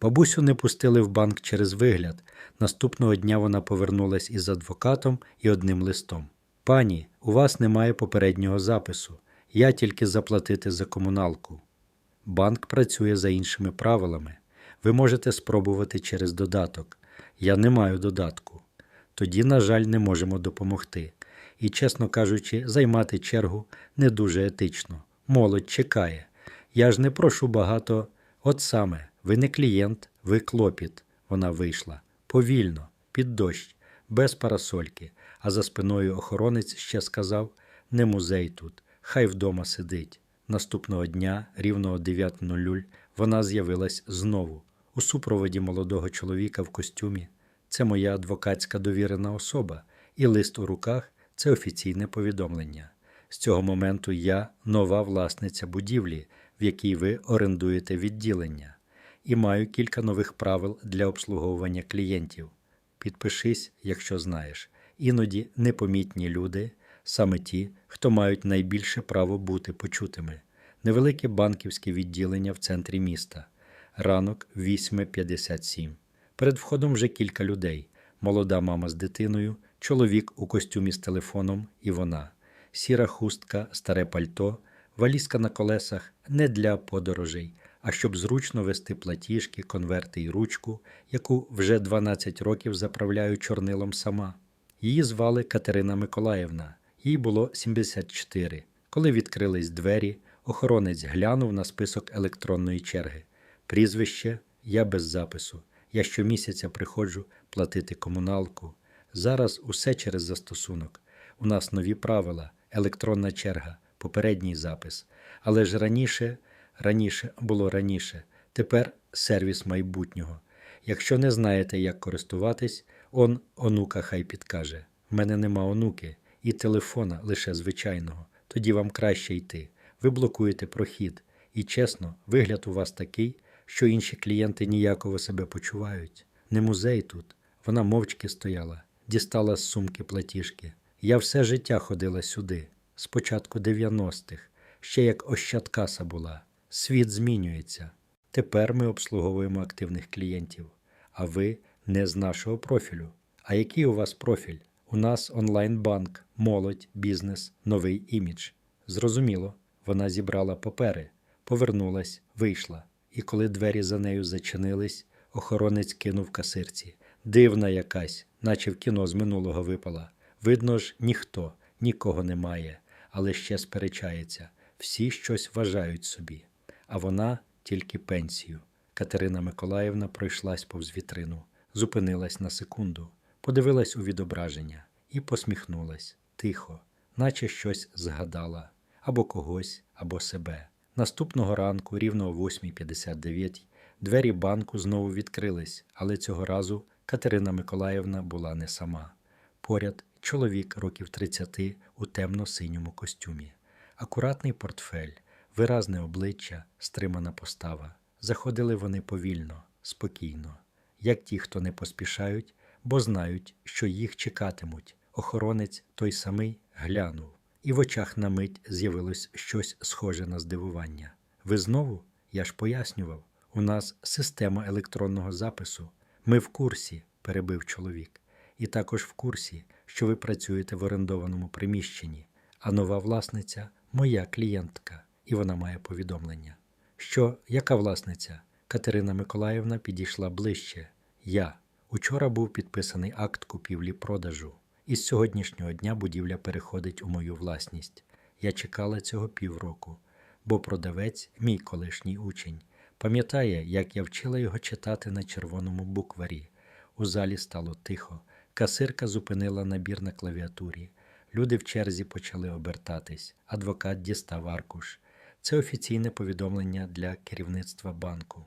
Бабусю не пустили в банк через вигляд. Наступного дня вона повернулась із адвокатом і одним листом. Пані, у вас немає попереднього запису. Я тільки заплатити за комуналку. Банк працює за іншими правилами. Ви можете спробувати через додаток. Я не маю додатку. Тоді, на жаль, не можемо допомогти. І, чесно кажучи, займати чергу не дуже етично. Молодь чекає. Я ж не прошу багато. От саме, ви не клієнт, ви клопіт. Вона вийшла. Повільно, під дощ, без парасольки. А за спиною охоронець ще сказав: не музей тут, хай вдома сидить. Наступного дня, рівно о 9.00, вона з'явилась знову у супроводі молодого чоловіка в костюмі. Це моя адвокатська довірена особа, і лист у руках це офіційне повідомлення. З цього моменту я нова власниця будівлі, в якій ви орендуєте відділення, і маю кілька нових правил для обслуговування клієнтів. Підпишись, якщо знаєш. Іноді непомітні люди, саме ті, хто мають найбільше право бути почутими. Невелике банківське відділення в центрі міста. Ранок 8.57. Перед входом вже кілька людей: молода мама з дитиною, чоловік у костюмі з телефоном і вона, сіра хустка, старе пальто, валізка на колесах не для подорожей, а щоб зручно вести платіжки, конверти і ручку, яку вже 12 років заправляю чорнилом сама. Її звали Катерина Миколаївна, їй було 74. Коли відкрились двері, охоронець глянув на список електронної черги. Прізвище я без запису. Я щомісяця приходжу платити комуналку. Зараз усе через застосунок. У нас нові правила, електронна черга, попередній запис. Але ж раніше, раніше було раніше. Тепер сервіс майбутнього. Якщо не знаєте, як користуватись, он онука хай підкаже. В мене нема онуки і телефона лише звичайного. Тоді вам краще йти. Ви блокуєте прохід. І чесно, вигляд у вас такий, що інші клієнти ніяково себе почувають. Не музей тут. Вона мовчки стояла, дістала з сумки платіжки. Я все життя ходила сюди, з початку 90-х, ще як ощадкаса була. Світ змінюється. Тепер ми обслуговуємо активних клієнтів, а ви не з нашого профілю. А який у вас профіль? У нас онлайн-банк, молодь, бізнес, новий імідж. Зрозуміло, вона зібрала папери, повернулась, вийшла. І коли двері за нею зачинились, охоронець кинув касирці. Дивна якась, наче в кіно з минулого випала. Видно ж, ніхто, нікого немає, але ще сперечається. Всі щось вважають собі, а вона тільки пенсію. Катерина Миколаївна пройшлась повз вітрину, зупинилась на секунду, подивилась у відображення і посміхнулась тихо, наче щось згадала або когось, або себе. Наступного ранку, рівно о 8.59, двері банку знову відкрились, але цього разу Катерина Миколаївна була не сама. Поряд чоловік років 30 у темно-синьому костюмі, акуратний портфель, виразне обличчя, стримана постава. Заходили вони повільно, спокійно, як ті, хто не поспішають, бо знають, що їх чекатимуть. Охоронець той самий глянув і в очах на мить з'явилось щось схоже на здивування. Ви знову? Я ж пояснював, у нас система електронного запису. Ми в курсі, перебив чоловік, і також в курсі, що ви працюєте в орендованому приміщенні, а нова власниця моя клієнтка, і вона має повідомлення. Що, яка власниця? Катерина Миколаївна підійшла ближче. Я. Учора був підписаний акт купівлі-продажу. І з сьогоднішнього дня будівля переходить у мою власність. Я чекала цього півроку, бо продавець, мій колишній учень, пам'ятає, як я вчила його читати на червоному букварі. У залі стало тихо. Касирка зупинила набір на клавіатурі. Люди в черзі почали обертатись. Адвокат дістав аркуш. Це офіційне повідомлення для керівництва банку.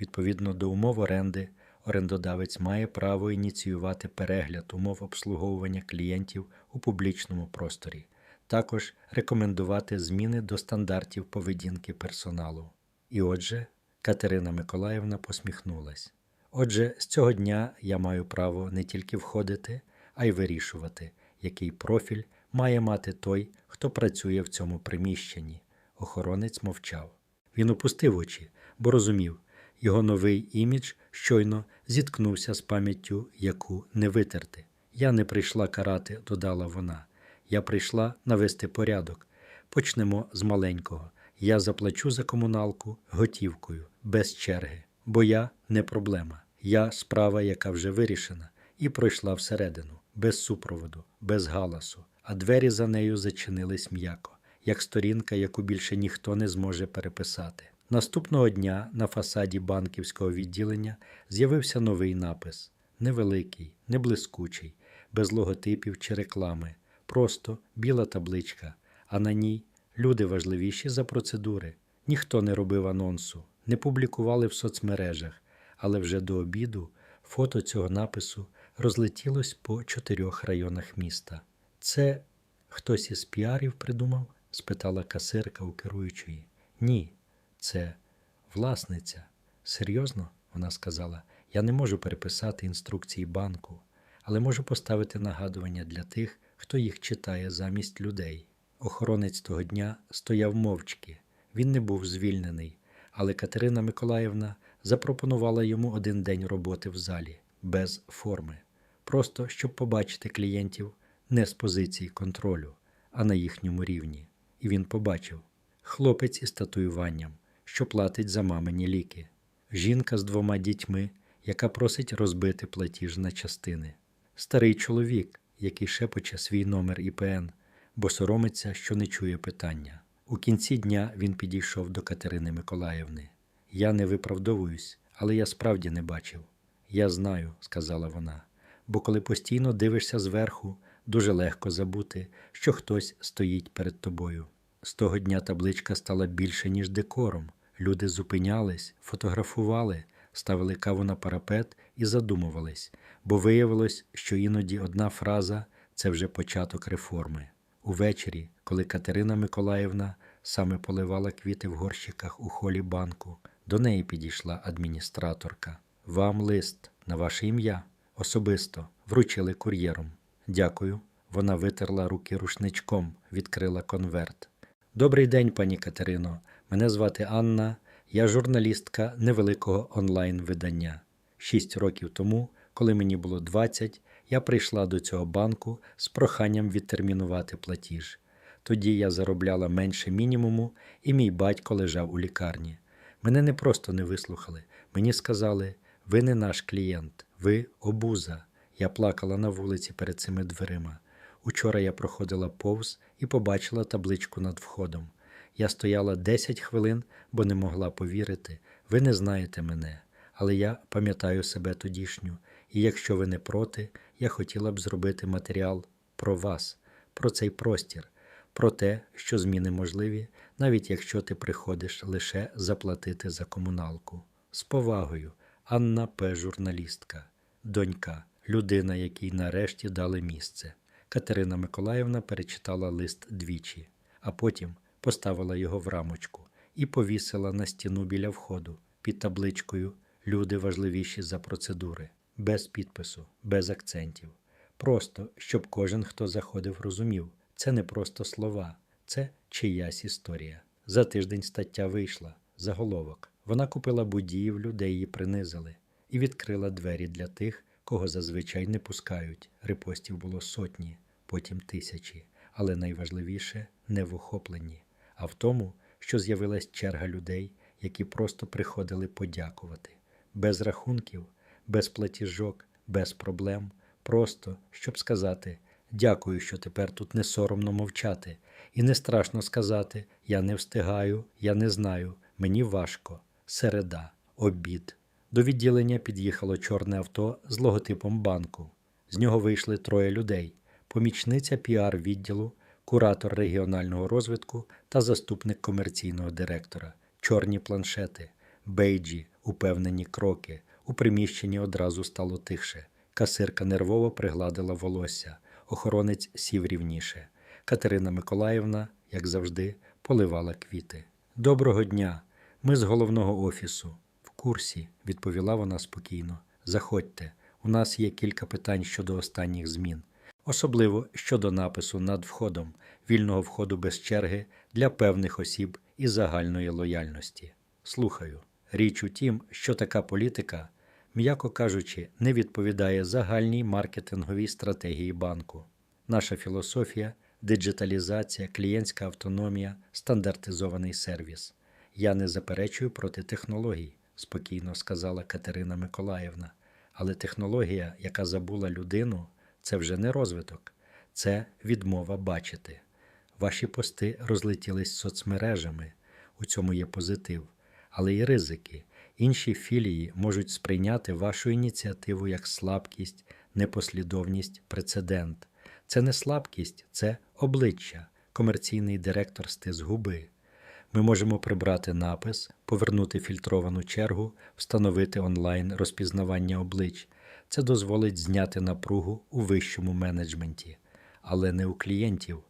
Відповідно до умов оренди орендодавець має право ініціювати перегляд умов обслуговування клієнтів у публічному просторі, також рекомендувати зміни до стандартів поведінки персоналу. І отже, Катерина Миколаївна посміхнулась. Отже, з цього дня я маю право не тільки входити, а й вирішувати, який профіль має мати той, хто працює в цьому приміщенні. Охоронець мовчав. Він опустив очі, бо розумів, Його новий імідж щойно зіткнувся з пам'яттю, яку не витерти. Я не прийшла карати, додала вона. Я прийшла навести порядок. Почнемо з маленького. Я заплачу за комуналку готівкою, без черги, бо я не проблема. Я справа, яка вже вирішена, і пройшла всередину, без супроводу, без галасу, а двері за нею зачинились м'яко, як сторінка, яку більше ніхто не зможе переписати. Наступного дня на фасаді банківського відділення з'явився новий напис: невеликий, не блискучий, без логотипів чи реклами, просто біла табличка, а на ній люди важливіші за процедури. Ніхто не робив анонсу, не публікували в соцмережах, але вже до обіду фото цього напису розлетілось по чотирьох районах міста. Це хтось із піарів придумав? Спитала касирка у керуючої. Ні, це власниця. Серйозно? вона сказала. Я не можу переписати інструкції банку, але можу поставити нагадування для тих, хто їх читає замість людей. Охоронець того дня стояв мовчки. Він не був звільнений, але Катерина Миколаївна запропонувала йому один день роботи в залі без форми, просто щоб побачити клієнтів не з позиції контролю, а на їхньому рівні. І він побачив хлопець із татуюванням, що платить за мамині ліки, жінка з двома дітьми, яка просить розбити платіж на частини, старий чоловік, який шепоче свій номер ІПН, бо соромиться, що не чує питання. У кінці дня він підійшов до Катерини Миколаївни. Я не виправдовуюсь, але я справді не бачив. Я знаю, сказала вона, бо коли постійно дивишся зверху, дуже легко забути, що хтось стоїть перед тобою. З того дня табличка стала більше, ніж декором. Люди зупинялись, фотографували, ставили каву на парапет і задумувались, бо виявилось, що іноді одна фраза це вже початок реформи. Увечері, коли Катерина Миколаївна саме поливала квіти в горщиках у холі банку, до неї підійшла адміністраторка. Вам лист на ваше ім'я особисто вручили кур'єром. Дякую. Вона витерла руки рушничком, відкрила конверт. Добрий день, пані Катерино. Мене звати Анна. Я журналістка невеликого онлайн-видання. Шість років тому, коли мені було 20, я прийшла до цього банку з проханням відтермінувати платіж. Тоді я заробляла менше мінімуму, і мій батько лежав у лікарні. Мене не просто не вислухали. Мені сказали, ви не наш клієнт, ви обуза. Я плакала на вулиці перед цими дверима. Учора я проходила повз і побачила табличку над входом. Я стояла 10 хвилин, бо не могла повірити. Ви не знаєте мене, але я пам'ятаю себе тодішню, і якщо ви не проти, я хотіла б зробити матеріал про вас, про цей простір, про те, що зміни можливі, навіть якщо ти приходиш лише заплатити за комуналку. З повагою, Анна П. журналістка, донька, людина, якій нарешті дали місце. Катерина Миколаївна перечитала лист двічі, а потім поставила його в рамочку і повісила на стіну біля входу під табличкою Люди важливіші за процедури, без підпису, без акцентів. Просто щоб кожен, хто заходив, розумів, це не просто слова, це чиясь історія. За тиждень стаття вийшла, заголовок. Вона купила будівлю, де її принизили, і відкрила двері для тих, кого зазвичай не пускають. Репостів було сотні, потім тисячі, але найважливіше не в охопленні, а в тому, що з'явилась черга людей, які просто приходили подякувати, без рахунків, без платіжок, без проблем, просто щоб сказати дякую, що тепер тут не соромно мовчати, і не страшно сказати Я не встигаю, я не знаю, мені важко. Середа, обід. До відділення під'їхало чорне авто з логотипом банку. З нього вийшли троє людей: помічниця піар відділу, куратор регіонального розвитку та заступник комерційного директора, чорні планшети, бейджі, упевнені кроки. У приміщенні одразу стало тихше. Касирка нервово пригладила волосся, охоронець сів рівніше. Катерина Миколаївна, як завжди, поливала квіти. Доброго дня! Ми з головного офісу. Курсі, відповіла вона спокійно. Заходьте, у нас є кілька питань щодо останніх змін, особливо щодо напису над входом, вільного входу без черги для певних осіб і загальної лояльності. Слухаю, Річ у тім, що така політика, м'яко кажучи, не відповідає загальній маркетинговій стратегії банку. Наша філософія диджиталізація, клієнтська автономія, стандартизований сервіс. Я не заперечую проти технологій, спокійно сказала Катерина Миколаївна. Але технологія, яка забула людину, це вже не розвиток, це відмова бачити. Ваші пости розлетілись соцмережами, у цьому є позитив, але й ризики. Інші філії можуть сприйняти вашу ініціативу як слабкість, непослідовність, прецедент. Це не слабкість, це обличчя. Комерційний директор стис губи. Ми можемо прибрати напис, повернути фільтровану чергу, встановити онлайн розпізнавання облич. Це дозволить зняти напругу у вищому менеджменті, але не у клієнтів.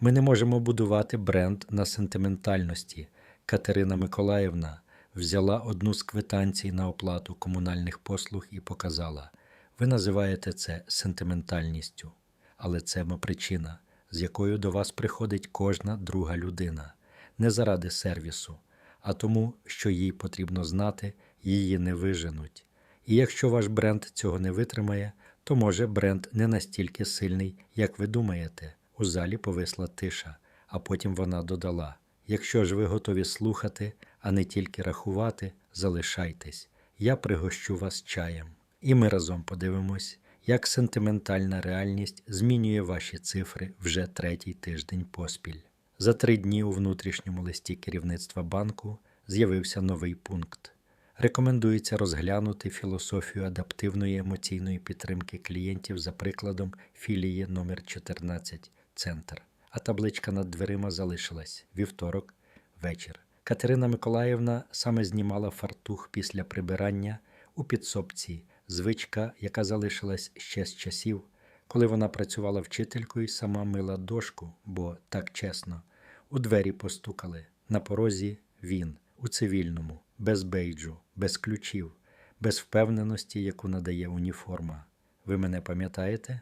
Ми не можемо будувати бренд на сентиментальності. Катерина Миколаївна взяла одну з квитанцій на оплату комунальних послуг і показала: ви називаєте це сентиментальністю, але це причина, з якою до вас приходить кожна друга людина, не заради сервісу, а тому, що їй потрібно знати, її не виженуть. І якщо ваш бренд цього не витримає, то може бренд не настільки сильний, як ви думаєте. У залі повисла тиша, а потім вона додала: якщо ж ви готові слухати, а не тільки рахувати, залишайтесь. Я пригощу вас чаєм. І ми разом подивимось, як сентиментальна реальність змінює ваші цифри вже третій тиждень поспіль. За три дні у внутрішньому листі керівництва банку з'явився новий пункт. Рекомендується розглянути філософію адаптивної емоційної підтримки клієнтів за прикладом філії номер 14 Центр. А табличка над дверима залишилась вівторок, вечір. Катерина Миколаївна саме знімала фартух після прибирання у підсобці, звичка, яка залишилась ще з часів, коли вона працювала вчителькою сама мила дошку, бо так чесно, у двері постукали. На порозі він у цивільному, без бейджу, без ключів, без впевненості, яку надає уніформа. Ви мене пам'ятаєте?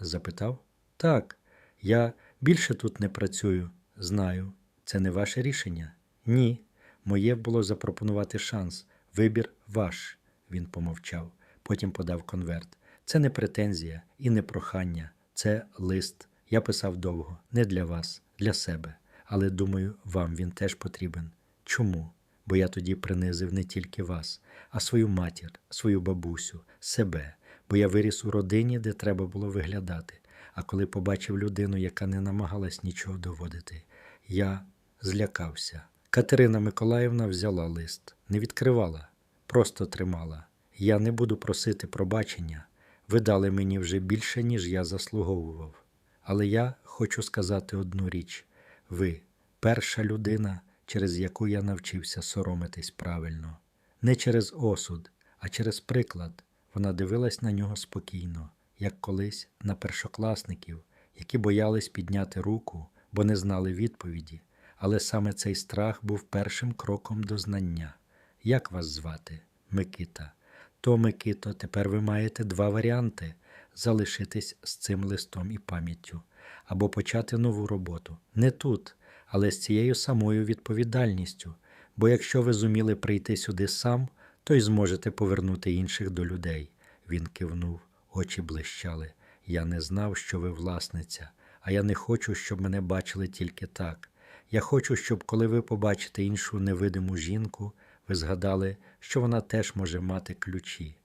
запитав. Так, я більше тут не працюю, знаю. Це не ваше рішення? Ні. Моє було запропонувати шанс. Вибір ваш, він помовчав, потім подав конверт. Це не претензія і не прохання, це лист. Я писав довго, не для вас, для себе. Але думаю, вам він теж потрібен. Чому? Бо я тоді принизив не тільки вас, а свою матір, свою бабусю, себе, бо я виріс у родині, де треба було виглядати. А коли побачив людину, яка не намагалась нічого доводити, я злякався. Катерина Миколаївна взяла лист, не відкривала, просто тримала. Я не буду просити пробачення. Ви дали мені вже більше, ніж я заслуговував. Але я хочу сказати одну річ: ви перша людина, через яку я навчився соромитись правильно, не через осуд, а через приклад. Вона дивилась на нього спокійно, як колись на першокласників, які боялись підняти руку, бо не знали відповіді. Але саме цей страх був першим кроком до знання. Як вас звати? Микита. То, Микито, тепер ви маєте два варіанти залишитись з цим листом і пам'яттю, або почати нову роботу. Не тут, але з цією самою відповідальністю. Бо якщо ви зуміли прийти сюди сам, то й зможете повернути інших до людей. Він кивнув, очі блищали. Я не знав, що ви власниця, а я не хочу, щоб мене бачили тільки так. Я хочу, щоб коли ви побачите іншу невидиму жінку, ви згадали, що вона теж може мати ключі,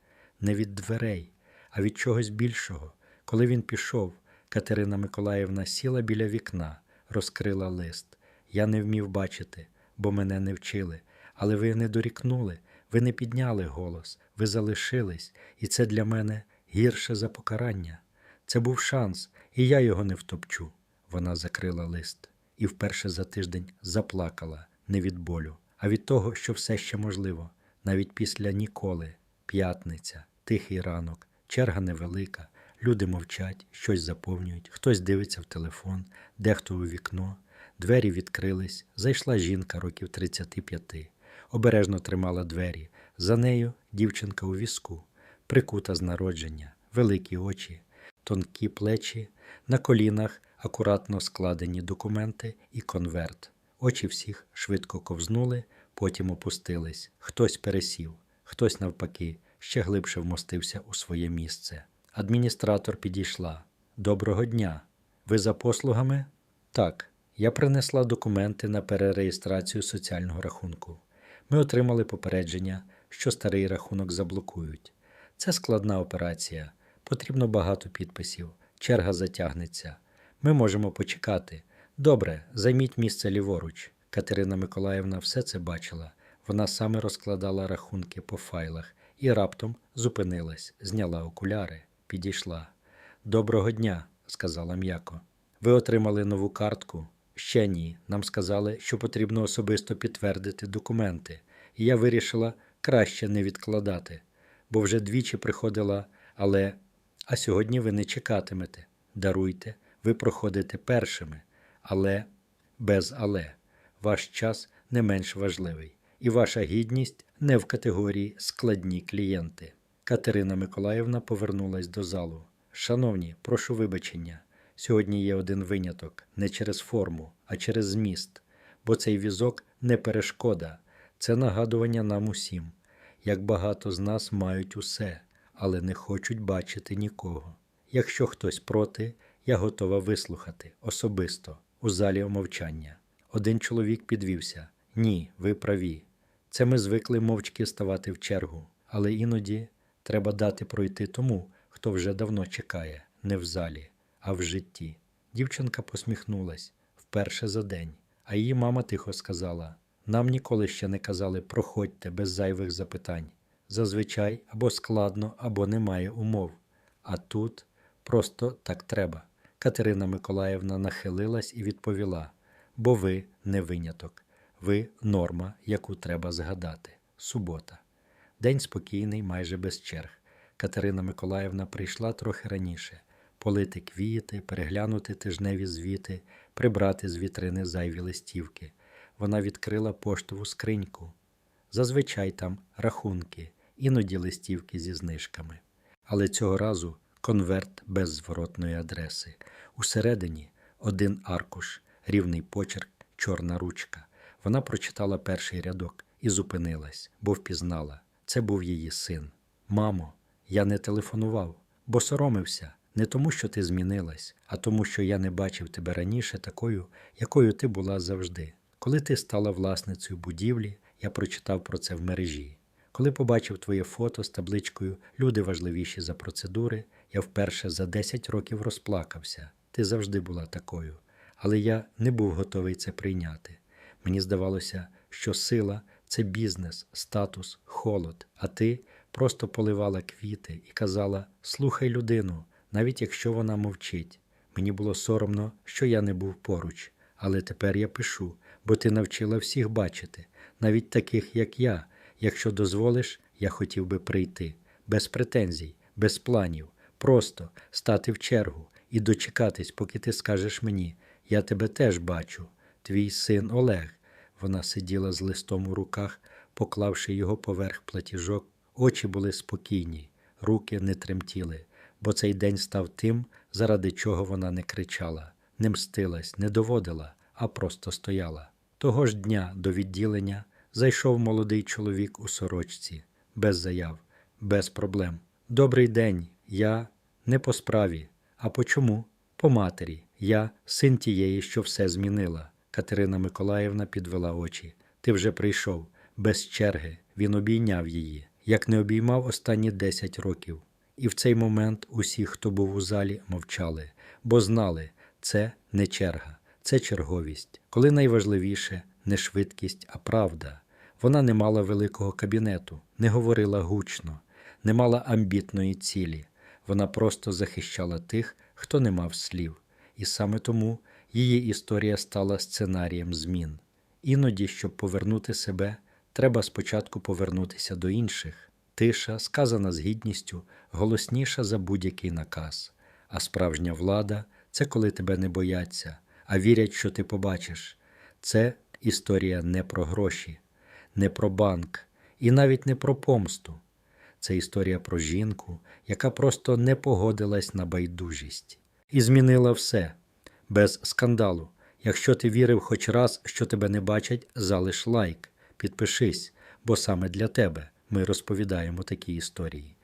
не від дверей, а від чогось більшого. Коли він пішов, Катерина Миколаївна сіла біля вікна, розкрила лист. Я не вмів бачити, бо мене не вчили. Але ви не дорікнули, ви не підняли голос, ви залишились, і це для мене гірше за покарання. Це був шанс, і я його не втопчу. Вона закрила лист і вперше за тиждень заплакала не від болю, а від того, що все ще можливо, навіть після ніколи, п'ятниця, тихий ранок, черга невелика, люди мовчать, щось заповнюють, хтось дивиться в телефон, дехто у вікно, двері відкрились, зайшла жінка років 35, обережно тримала двері. За нею дівчинка у візку, прикута з народження, великі очі, тонкі плечі, на колінах акуратно складені документи і конверт. Очі всіх швидко ковзнули потім опустились, хтось пересів, хтось навпаки ще глибше вмостився у своє місце. Адміністратор підійшла. Доброго дня. Ви за послугами? Так. Я принесла документи на перереєстрацію соціального рахунку. Ми отримали попередження, що старий рахунок заблокують. Це складна операція. Потрібно багато підписів. Черга затягнеться. Ми можемо почекати. Добре, займіть місце ліворуч. Катерина Миколаївна все це бачила. Вона саме розкладала рахунки по файлах і раптом зупинилась, зняла окуляри, підійшла. Доброго дня, сказала м'яко. Ви отримали нову картку? Ще ні. Нам сказали, що потрібно особисто підтвердити документи, і я вирішила краще не відкладати, бо вже двічі приходила, але. А сьогодні ви не чекатимете. Даруйте, ви проходите першими, але без але. Ваш час не менш важливий, і ваша гідність не в категорії складні клієнти. Катерина Миколаївна повернулась до залу. Шановні, прошу вибачення. Сьогодні є один виняток не через форму, а через зміст, бо цей візок не перешкода, це нагадування нам усім, як багато з нас мають усе, але не хочуть бачити нікого. Якщо хтось проти, я готова вислухати особисто, у залі омовчання. Один чоловік підвівся: Ні, ви праві. Це ми звикли мовчки ставати в чергу, але іноді треба дати пройти тому, хто вже давно чекає, не в залі, а в житті. Дівчинка посміхнулась вперше за день, а її мама тихо сказала: нам ніколи ще не казали проходьте без зайвих запитань. Зазвичай або складно, або немає умов. А тут просто так треба. Катерина Миколаївна нахилилась і відповіла: бо ви не виняток, ви норма, яку треба згадати. Субота. День спокійний, майже без черг. Катерина Миколаївна прийшла трохи раніше полити квіти, переглянути тижневі звіти, прибрати з вітрини зайві листівки. Вона відкрила поштову скриньку. Зазвичай там рахунки, іноді листівки зі знижками. Але цього разу конверт без зворотної адреси. Усередині один аркуш, рівний почерк, чорна ручка. Вона прочитала перший рядок і зупинилась, бо впізнала. Це був її син. Мамо, я не телефонував, бо соромився не тому, що ти змінилась, а тому, що я не бачив тебе раніше такою, якою ти була завжди. Коли ти стала власницею будівлі, я прочитав про це в мережі. Коли побачив твоє фото з табличкою Люди важливіші за процедури, я вперше за 10 років розплакався. Ти завжди була такою. Але я не був готовий це прийняти. Мені здавалося, що сила це бізнес, статус, холод, а ти просто поливала квіти і казала: слухай людину, навіть якщо вона мовчить. Мені було соромно, що я не був поруч, але тепер я пишу, бо ти навчила всіх бачити, навіть таких, як я. Якщо дозволиш, я хотів би прийти, без претензій, без планів, просто стати в чергу і дочекатись, поки ти скажеш мені, я тебе теж бачу, твій син Олег. Вона сиділа з листом у руках, поклавши його поверх платіжок, очі були спокійні, руки не тремтіли, бо цей день став тим, заради чого вона не кричала, не мстилась, не доводила, а просто стояла. Того ж дня до відділення зайшов молодий чоловік у сорочці, без заяв, без проблем. Добрий день, я не по справі. А по чому? По матері. Я син тієї, що все змінила. Катерина Миколаївна підвела очі. Ти вже прийшов, без черги. Він обійняв її, як не обіймав останні десять років. І в цей момент усі, хто був у залі, мовчали, бо знали, це не черга, це черговість. Коли найважливіше не швидкість, а правда. Вона не мала великого кабінету, не говорила гучно, не мала амбітної цілі. Вона просто захищала тих, хто не мав слів, і саме тому її історія стала сценарієм змін. Іноді, щоб повернути себе, треба спочатку повернутися до інших. Тиша, сказана з гідністю, голосніша за будь-який наказ. А справжня влада це коли тебе не бояться, а вірять, що ти побачиш. Це історія не про гроші, не про банк і навіть не про помсту. Це історія про жінку, яка просто не погодилась на байдужість і змінила все без скандалу. Якщо ти вірив хоч раз, що тебе не бачать, залиш лайк, підпишись, бо саме для тебе ми розповідаємо такі історії.